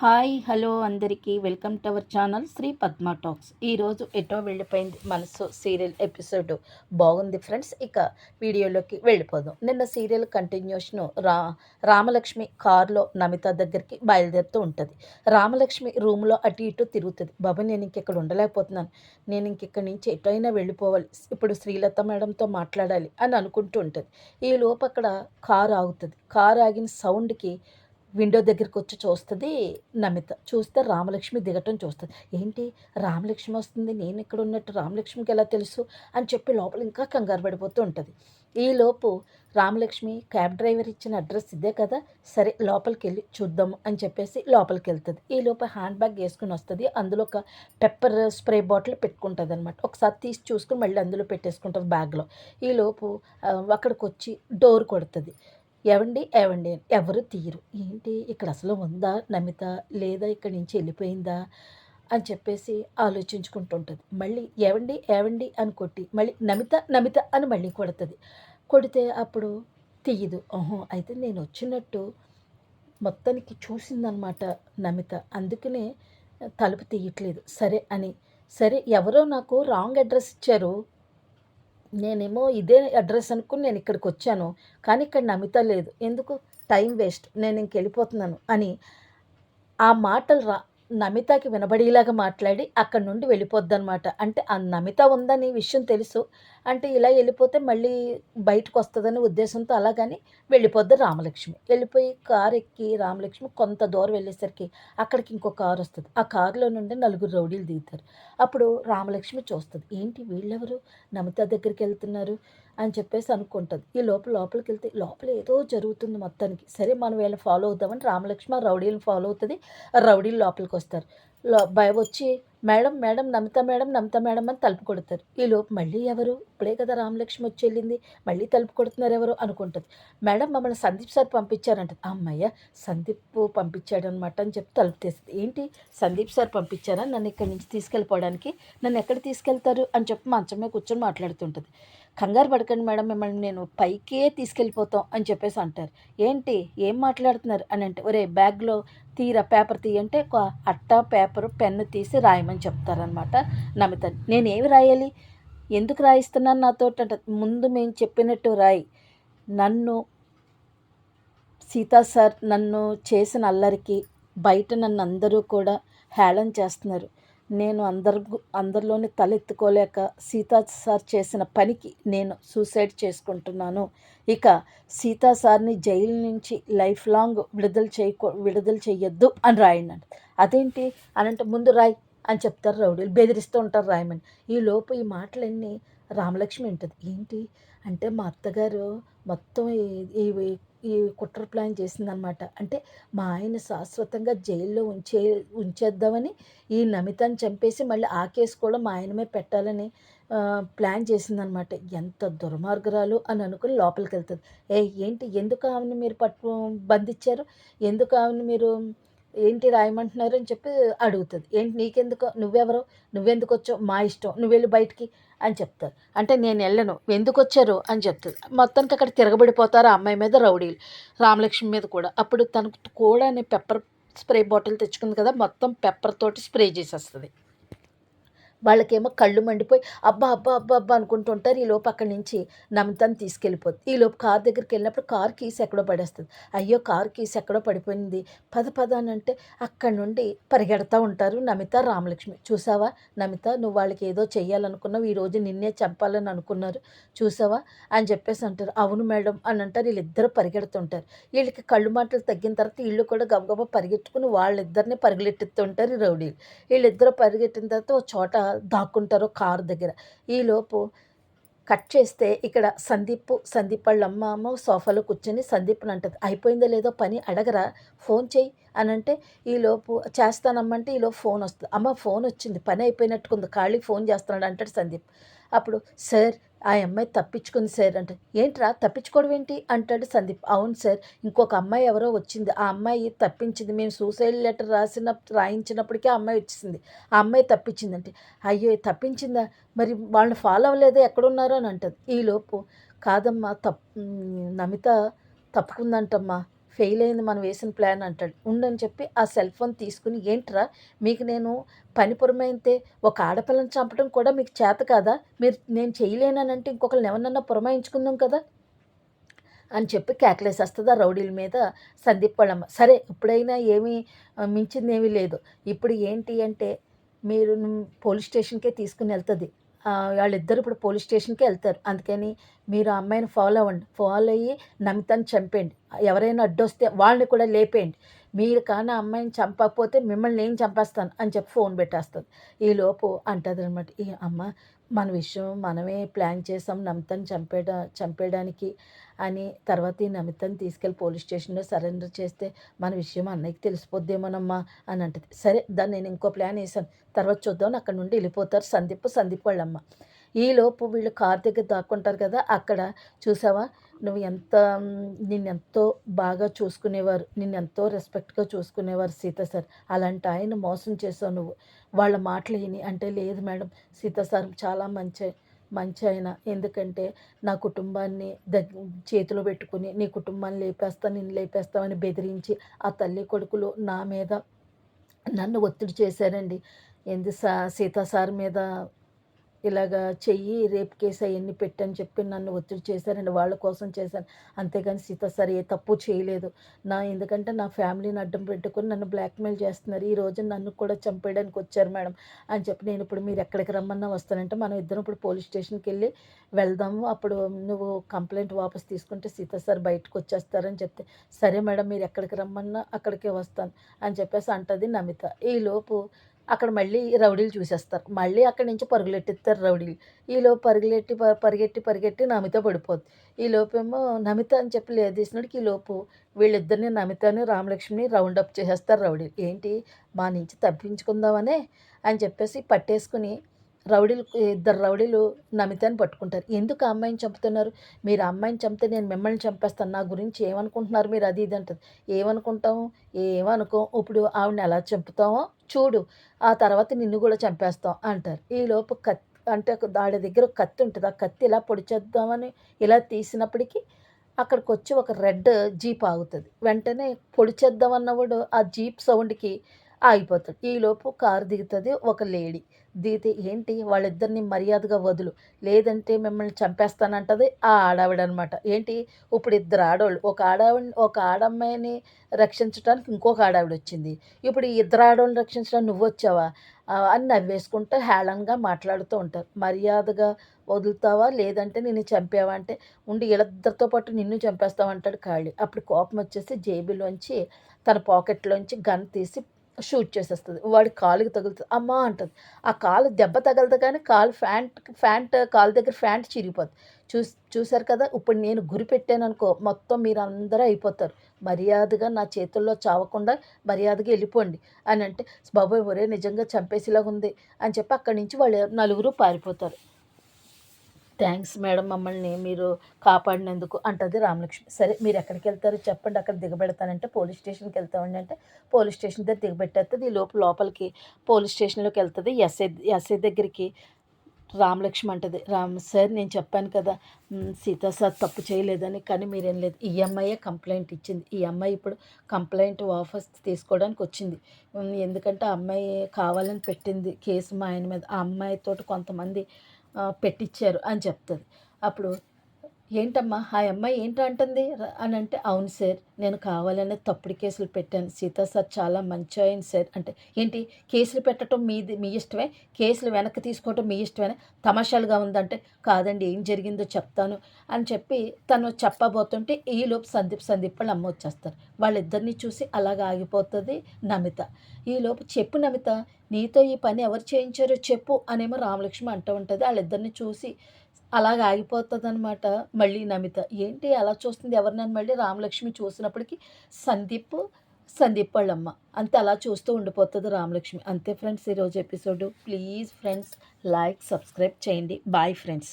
Hi hello అందరికీ. Welcome to our channel Sri Padma talks. ఈరోజు ఎటో వెళ్ళిపోయింది మనసు సీరియల్ ఎపిసోడ్. బాగుంది ఫ్రెండ్స్ ఇక వీడియోలోకి వెళ్ళిపోదాం. నిన్న సీరియల్ కంటిన్యూషన్ రా రామలక్ష్మి కారులో నమిత దగ్గరికి బయలుదేరుతూ ఉంటుంది. రామలక్ష్మి రూమ్లో అటు ఇటు తిరుగుతుంది. బాబా నేను ఇంకెక్కడ ఉండలేకపోతున్నాను. నేను ఇంకెక్కడి నుంచి ఎటైనా వెళ్ళిపోవాలి. ఇప్పుడు శ్రీలత మేడంతో మాట్లాడాలి అని అనుకుంటూ ఉంటుంది. ఈ లోపు అక్కడ కారు ఆగుతుంది. కారు ఆగిన సౌండ్కి విండో దగ్గరికి వచ్చి చూస్తుంది నమిత. చూస్తే రామలక్ష్మి దిగటం చూస్తుంది. ఏంటి? రామలక్ష్మి వస్తుంది. నేను ఇక్కడ ఉన్నట్టు రామలక్ష్మికి ఎలా తెలుసు? అని చెప్పి లోపల ఇంకా కంగారు పడిపోతూ ఉంటుంది. ఈలోపు రామలక్ష్మి క్యాబ్ డ్రైవర్ ఇచ్చిన అడ్రస్ ఇదే కదా? సరే లోపలికి వెళ్ళి చూద్దాము అని చెప్పేసి లోపలికి వెళ్తుంది ఈలోపు హ్యాండ్ బ్యాగ్ వేసుకుని వస్తుంది. అందులో ఒక పెప్పర్ స్ప్రే బాటిల్ పెట్టుకుంటుంది అనమాట ఒకసారి తీసి చూసుకుని మళ్ళీ అందులో పెట్టేసుకుంటుంది బ్యాగ్లో. ఈలోపు అక్కడికి వచ్చి డోర్ కొడుతుంది. ఎవండి ఎవండి అని ఎవరు తీయరు. ఏంటి ఇక్కడ అసలు ఉందా నమిత లేదా ఇక్కడి నుంచి వెళ్ళిపోయిందా అని చెప్పేసి ఆలోచించుకుంటుంటుంది. మళ్ళీ ఏవండి ఏవండి అని కొట్టి మళ్ళీ నమిత నమిత అని మళ్ళీ కొడుతుంది. కొడితే అప్పుడు తీయదు. ఓహో అయితే నేను వచ్చినట్టు మొత్తానికి చూసిందనమాట నమిత అందుకనే తలుపు తీయట్లేదు. సరే అని సరే ఎవరో నాకు రాంగ్ అడ్రస్ ఇచ్చారు. నేనేమో ఇదే అడ్రస్ అనుకుని నేను ఇక్కడికి వచ్చాను కానీ ఇక్కడ నమిత లేదు. ఎందుకు? Time waste. నేను ఇంక వెళ్ళిపోతున్నాను అని ఆ మాటలు రా నమితకి వినబడేలాగా మాట్లాడి అక్కడి నుండి వెళ్ళిపోద్దనమాట అంటే ఆ నమిత ఉందని విషయం తెలుసు. అంటే ఇలా వెళ్ళిపోతే మళ్ళీ బయటకు వస్తుందని ఉద్దేశంతో అలాగని వెళ్ళిపోద్ది రామలక్ష్మి. వెళ్ళిపోయి కారు ఎక్కి రామలక్ష్మి కొంత దూరం వెళ్ళేసరికి అక్కడికి ఇంకో కారు వస్తుంది. ఆ కారులో నుండి నలుగురు రౌడీలు దిగుతారు. అప్పుడు రామలక్ష్మి చూస్తుంది. ఏంటి వీళ్ళెవరు? నమిత దగ్గరికి వెళ్తున్నారు. అని చెప్పేసి అనుకుంటుంది. ఈ లోపల లోపలికి వెళ్తే లోపల ఏదో జరుగుతుంది మొత్తానికి. సరే మనం వీళ్ళని ఫాలో అవుతామని రామలక్ష్మ రౌడీలను ఫాలో అవుతుంది. ఆ రౌడీలు లోపలికి వస్తారు లో భయ వచ్చి madam madam Namita madam Namita madam అని తలుపు కొడతారు. ఈ లోపు మళ్ళీ ఎవరు? ఇప్పుడే కదా రామలక్ష్మి వచ్చి వెళ్ళింది. మళ్ళీ తలుపు కొడుతున్నారు ఎవరు అనుకుంటుంది. మేడం మమ్మల్ని సందీప్ సార్ పంపించారంట అమ్మయ్య సందీప్ పంపించాడు అనమాట అని చెప్పి తలుపు తీస్తుంది. ఏంటి? సందీప్ సార్ పంపించారా? నన్ను ఇక్కడి నుంచి తీసుకెళ్ళిపోవడానికి? నన్ను ఎక్కడ తీసుకెళ్తారు? అని చెప్పి మంచమే కూర్చొని మాట్లాడుతుంటుంది. కంగారు పడకండి మేడం మిమ్మల్ని నేను పైకే తీసుకెళ్ళిపోతాం అని చెప్పేసి అంటారు. ఏంటి? ఏం మాట్లాడుతున్నారు? అని అంటే ఒరే బ్యాగ్లో తీరా పేపర్ తీయంటే ఒక అట్ట పేపర్ పెన్ను తీసి రాయమని చెప్తారనమాట నమిత నేనేమి రాయాలి? ఎందుకు రాయిస్తున్నాను నాతో అంటే ముందు మేము చెప్పినట్టు రాయి. నన్ను సీతా సార్ నన్ను చేసిన అల్లరికి బయట నన్ను అందరూ కూడా హేళన చేస్తున్నారు. నేను అందరు అందరిలోని తలెత్తుకోలేక సీతా సార్ చేసిన పనికి నేను సూసైడ్ చేసుకుంటున్నాను. ఇక సీతా సార్ని జైలు నుంచి లైఫ్ లాంగ్ విడుదల చేయకో విడుదల చేయొద్దు అని రాయండి అదేంటి? అని అంటే ముందు రాయ్ అని చెప్తారు రౌడీలు. బెదిరిస్తూ ఉంటారు రాయమని. ఈ లోపు ఈ మాటలన్నీ రామలక్ష్మి ఉంటుంది ఏంటి? అంటే మా అత్తగారు మొత్తం ఈ- ఈ కుట్ర ప్లాన్ చేసిందనమాట. అంటే మా ఆయన శాశ్వతంగా జైల్లో ఉంచే ఉంచేద్దామని ఈ నమితని చంపేసి మళ్ళీ ఆ కేసు కూడా మా ఆయనమే పెట్టాలని ప్లాన్ చేసిందనమాట. ఎంత దుర్మార్గురాలు అని అనుకుని లోపలికి వెళ్తుంది. ఏ ఏంటి? ఎందుకు ఆమెను మీరు పట్టు బంధించారు? ఎందుకు ఆమెను మీరు ఏంటి రాయమంటున్నారు అని చెప్పి అడుగుతుంది. ఏంటి నీకెందుకు? నువ్వెవరు? నువ్వెందుకు వచ్చావు? మా ఇష్టం. నువ్వు వెళ్ళి బయటికి అని చెప్తారు. అంటే నేను వెళ్ళను. ఎందుకు వచ్చారు? అని చెప్తుంది మొత్తానికి అక్కడ తిరగబడిపోతారు ఆ అమ్మాయి మీద రౌడీలు. రామలక్ష్మి మీద కూడా. అప్పుడు తనకు కూడా పెప్పర్ స్ప్రే బాటిల్ తెచ్చుకుంది కదా మొత్తం పెప్పర్ తోటి స్ప్రే చేసేస్తుంది. వాళ్ళకేమో కళ్ళు మండిపోయి అబ్బా అబ్బా అబ్బా అబ్బా అనుకుంటుంటారు ఈ లోపు అక్కడి నుంచి నమితని తీసుకెళ్ళిపోతుంది. ఈ లోపు కార్ దగ్గరికి వెళ్ళినప్పుడు కార్ కీస్ ఎక్కడో పడేస్తుంది. అయ్యో కార్ కీస్ ఎక్కడో పడిపోయింది. పద పద అని అంటే అక్కడి నుండి పరిగెడతా ఉంటారు నమిత రామలక్ష్మి. చూసావా నమిత నువ్వు వాళ్ళకి ఏదో చెయ్యాలనుకున్నావు ఈ రోజు నిన్నే చంపాలని అనుకున్నారు. చూసావా అని చెప్పేసి అంటారు. అవును మేడం అని అంటారు. వీళ్ళిద్దరూ పరిగెడుతుంటారు వీళ్ళకి కళ్ళు మాటలు తగ్గిన తర్వాత వీళ్ళు కూడా గబగబా పరిగెట్టుకుని వాళ్ళిద్దరిని పరిగెట్టిస్తుంటారు ఈ రౌడీలు. వీళ్ళిద్దరూ పరిగెట్టిన తర్వాత ఒక చోట దాక్కుంటారు కారు దగ్గర. ఈలోపు కట్ చేస్తే ఇక్కడ సందీప్ సందీప్ వాళ్ళ అమ్మ అమ్మ సోఫాలో కూర్చొని సందీప్ని అంటది. అయిపోయిందో లేదో పని అడగరా ఫోన్ చెయ్యి అని అంటే ఈలోపు చేస్తానమ్మంటే ఈలోపు ఫోన్ వస్తుంది. అమ్మ ఫోన్ వచ్చింది పని అయిపోయినట్టుకుంది ఖాళీ ఫోన్ చేస్తున్నాడు అంటాడు సందీప్. అప్పుడు సార్ ఆ అమ్మాయి తప్పించుకుంది సార్ అంటే ఏంట్రా తప్పించుకోవడం ఏంటి? అంటాడు సందీప్. అవును సార్ ఇంకొక అమ్మాయి ఎవరో వచ్చింది. ఆ అమ్మాయి తప్పించింది. మేము సూసైడ్ లెటర్ రాసిన రాయించినప్పటికీ ఆ అమ్మాయి వచ్చింది ఆ అమ్మాయి తప్పించిందంటే అయ్యో తప్పించిందా? మరి వాళ్ళని ఫాలో అవ్వలేదా? ఎక్కడున్నారో? అని అంటది. ఈలోపు కాదమ్మా తప్ నమిత తప్పుకుందంటమ్మా. ఫెయిల్ అయింది మనం వేసిన ప్లాన్ అంటాడు. ఉండని చెప్పి ఆ సెల్ ఫోన్ తీసుకుని ఏంట్రా మీకు నేను పని పురమైతే ఒక ఆడపిల్లని చంపడం కూడా మీకు చేత కాదా? మీరు నేను చేయలేనంటే ఇంకొకరిని ఎవరినన్నా పురమాయించుకుందాం కదా? అని చెప్పి కేకలేసేస్తుంది ఆ రౌడీల మీద సందీప్ వాళ్ళమ్మ. సరే ఇప్పుడైనా ఏమీ మించింది ఏమీ లేదు. ఇప్పుడు ఏంటి అంటే మీరు పోలీస్ స్టేషన్కే తీసుకుని వెళ్తుంది. వాళ్ళిద్దరు ఇప్పుడు పోలీస్ స్టేషన్కి వెళ్తారు. అందుకని మీరు ఆ అమ్మాయిని ఫాలో అవ్వండి. ఫాలో అయ్యి నమితాన్ని చంపేయండి. ఎవరైనా అడ్డొస్తే వాళ్ళని కూడా లేపేయండి. మీరు కానీ అమ్మాయిని చంపకపోతే మిమ్మల్ని నేను చంపేస్తాను అని చెప్పి ఫోన్ పెట్టేస్తుంది. ఈలోపు అంటుంది అనమాట ఈ అమ్మ మన విషయం మనమే ప్లాన్ చేసాం నమితని చంపేట చంపేయడానికి అని తర్వాత ఈ నమితని తీసుకెళ్ళి పోలీస్ స్టేషన్లో సరెండర్ చేస్తే మన విషయం అన్నయ్యకి తెలిసిపోద్దేమోనమ్మా అని అంటది. సరే దాన్ని నేను ఇంకో ప్లాన్ వేసాను. తర్వాత చూద్దాం అక్కడ నుండి వెళ్ళిపోతారు సందీప్ సందీప్ వాళ్ళమ్మ. ఈలోపు వీళ్ళు కార్ దగ్గర దాక్కుంటారు కదా అక్కడ చూసావా? నువ్వు ఎంత నిన్నెంతో బాగా చూసుకునేవారు నిన్నెంతో రెస్పెక్ట్గా చూసుకునేవారు సీత సార్ అలాంటి ఆయన మోసం చేసావు నువ్వు. వాళ్ళ మాటలు విని అంటే లేదు మేడం సీత సార్ చాలా మంచి మంచి ఆయన. ఎందుకంటే నా కుటుంబాన్ని దగ్గ చేతిలో పెట్టుకుని నీ కుటుంబాన్ని లేపేస్తా నేను లేపేస్తామని బెదిరించి ఆ తల్లి కొడుకులు నా మీద నన్ను ఒత్తిడి చేశారండి. ఎందు సా సీతా సార్ మీద ఇలాగా చెయ్యి రేప్ కేసు అవన్నీ పెట్టని చెప్పి నన్ను ఒత్తిడి చేశారండి వాళ్ళ కోసం చేశాను. అంతేగాని సీత సార్ ఏ తప్పు చేయలేదు. నా ఎందుకంటే నా ఫ్యామిలీని అడ్డం పెట్టుకుని నన్ను బ్లాక్మెయిల్ చేస్తున్నారు. ఈ రోజు నన్ను కూడా చంపేయడానికి వచ్చారు మేడం అని చెప్పి నేను ఇప్పుడు మీరు ఎక్కడికి రమ్మన్నా వస్తానంటే మనం ఇద్దరం ఇప్పుడు పోలీస్ స్టేషన్కి వెళ్ళి వెళ్దాము. అప్పుడు నువ్వు కంప్లైంట్ వాపస్ తీసుకుంటే సీత సార్ బయటకు వచ్చేస్తారని చెప్తే సరే మేడం మీరు ఎక్కడికి రమ్మన్నా అక్కడికే వస్తాను అని చెప్పేసి అంటది నమిత. ఈలోపు అక్కడ మళ్ళీ రౌడీలు చూసేస్తారు. మళ్ళీ అక్కడి నుంచి పరుగులెట్టిస్తారు రౌడీలు. ఈలో పరుగులెట్టి పరిగెట్టి పరిగెట్టి నమిత పడిపోద్ది. ఈ లోపేమో నమిత అని చెప్పి లేదీసినడికి ఈ లోపు వీళ్ళిద్దరిని నమితని రామలక్ష్మిని రౌండ్ అప్ చేసేస్తారు రౌడీలు. ఏంటి మా నుంచి తప్పించుకుందామనే అని చెప్పేసి పట్టేసుకుని రౌడీలు ఇద్దరు రౌడీలు నమితని పట్టుకుంటారు. ఎందుకు అమ్మాయిని చంపుతున్నారు? మీరు అమ్మాయిని చంపితే నేను మిమ్మల్ని చంపేస్తాను. నా గురించి ఏమనుకుంటున్నారు మీరు? అది ఇది అంటారు ఏమనుకుంటాము ఏమనుకో? ఇప్పుడు ఆవిడని ఎలా చంపుతామో చూడు. ఆ తర్వాత నిన్ను కూడా చంపేస్తాం అంటారు. ఈలోపు కత్తి అంటే దాడి దగ్గర కత్తి ఉంటుంది. ఆ కత్తి ఇలా పొడిచేద్దామని ఇలా తీసినప్పటికీ అక్కడికి వచ్చి ఒక రెడ్ జీప్ ఆగుతుంది. వెంటనే పొడిచేద్దామన్నవాడు ఆ జీప్ సౌండ్కి ఆగిపోతాడు. ఈలోపు కారు దిగుతుంది ఒక లేడీ. దిగితే ఏంటి? వాళ్ళిద్దరిని మర్యాదగా వదులు. లేదంటే మిమ్మల్ని చంపేస్తానంటది ఆ ఆడావిడ అనమాట ఏంటి? ఇప్పుడు ఇద్దరు ఆడవాళ్ళు ఒక ఆడావిడ ఒక ఆడమ్మాయిని రక్షించడానికి ఇంకొక ఆడావిడ వచ్చింది. ఇప్పుడు ఈ ఇద్దరు ఆడవాళ్ళని రక్షించడానికి నువ్వు వచ్చావా? అని నవ్వేసుకుంటూ హేళనగా మాట్లాడుతూ ఉంటారు. మర్యాదగా వదులుతావా? లేదంటే నిన్ను చంపావా అంటే ఉండి వీళ్ళిద్దరితో పాటు నిన్ను చంపేస్తావంటాడు ఖాళీ. అప్పుడు కోపం వచ్చేసి జేబులోంచి తన పాకెట్లోంచి గన్ తీసి షూట్ చేసేస్తుంది. వాడి కాలుకి తగులుతుంది. అమ్మా అంటుంది. ఆ కాలు దెబ్బ తగలదు కానీ కాలు ఫ్యాంట్ ఫ్యాంట్ కాలు దగ్గర ఫ్యాంట్ చిరిగిపోతుంది చూస్ చూశారు కదా? ఇప్పుడు నేను గురి పెట్టాను అనుకో మొత్తం మీరందరూ అయిపోతారు. మర్యాదగా నా చేతుల్లో చావకుండా మర్యాదగా వెళ్ళిపోండి. అని అంటే బాబోయ్ ఒరే నిజంగా చంపేసేలాగా ఉంది అని చెప్పి అక్కడి నుంచి వాళ్ళు నలుగురు పారిపోతారు. థ్యాంక్స్ మేడం మమ్మల్ని మీరు కాపాడినందుకు అంటుంది రామలక్ష్మి. సరే మీరు ఎక్కడికి వెళ్తారు చెప్పండి అక్కడ దిగబెడతానంటే పోలీస్ స్టేషన్కి వెళ్తామండి అంటే పోలీస్ స్టేషన్ దగ్గర దిగబెట్టేస్తుంది ఈ లోపు లోపలికి పోలీస్ స్టేషన్లోకి వెళ్తుంది. ఎస్ఐ ఎస్ఐ దగ్గరికి రామలక్ష్మి అంటది రామ్ సార్ నేను చెప్పాను కదా సీతా సార్ తప్పు చేయలేదని కానీ మీరేం లేదు. ఈ అమ్మాయే కంప్లైంట్ ఇచ్చింది. ఈ అమ్మాయి ఇప్పుడు కంప్లైంట్ వాపస్ తీసుకోవడానికి వచ్చింది. ఎందుకంటే ఆ అమ్మాయి కావాలని పెట్టింది కేసు మా ఆయన మీద. ఆ అమ్మాయితో కొంతమంది పెట్టించారు అని చెప్తుంది. అప్పుడు ఏంటమ్మా ఆ అమ్మాయి ఏంటంటుంది అని అంటే అవును సార్ నేను కావాలనే తప్పుడు కేసులు పెట్టాను. సీతా సార్ చాలా మంచి అయింది సార్. అంటే ఏంటి? కేసులు పెట్టడం మీది మీ ఇష్టమే? కేసులు వెనక్కి తీసుకోవటం మీ ఇష్టమే తమాషాలుగా ఉందంటే కాదండి ఏం జరిగిందో చెప్తాను. అని చెప్పి తను చెప్పబోతుంటే ఈలోపు సందీప్ సందీప్ వాళ్ళు అమ్మ వచ్చేస్తారు. వాళ్ళిద్దరిని చూసి అలాగ ఆగిపోతుంది నమిత. ఈలోపు చెప్పు నమిత నీతో ఈ పని ఎవరు చేయించారో చెప్పు అనేమో రామలక్ష్మి అంటూ ఉంటుంది. వాళ్ళిద్దరిని చూసి అలాగ ఆగిపోతుంది అనమాట మళ్ళీ నమిత. ఏంటి అలా చూస్తుంది? ఎవరినని మళ్ళీ రామలక్ష్మి చూసినప్పటికీ సందీప్ సందీప్ వాళ్ళమ్మ. అంతే అలా చూస్తూ ఉండిపోతుంది రామలక్ష్మి. అంతే ఫ్రెండ్స్ ఈరోజు episode. Please friends like subscribe చేయండి. Bye friends.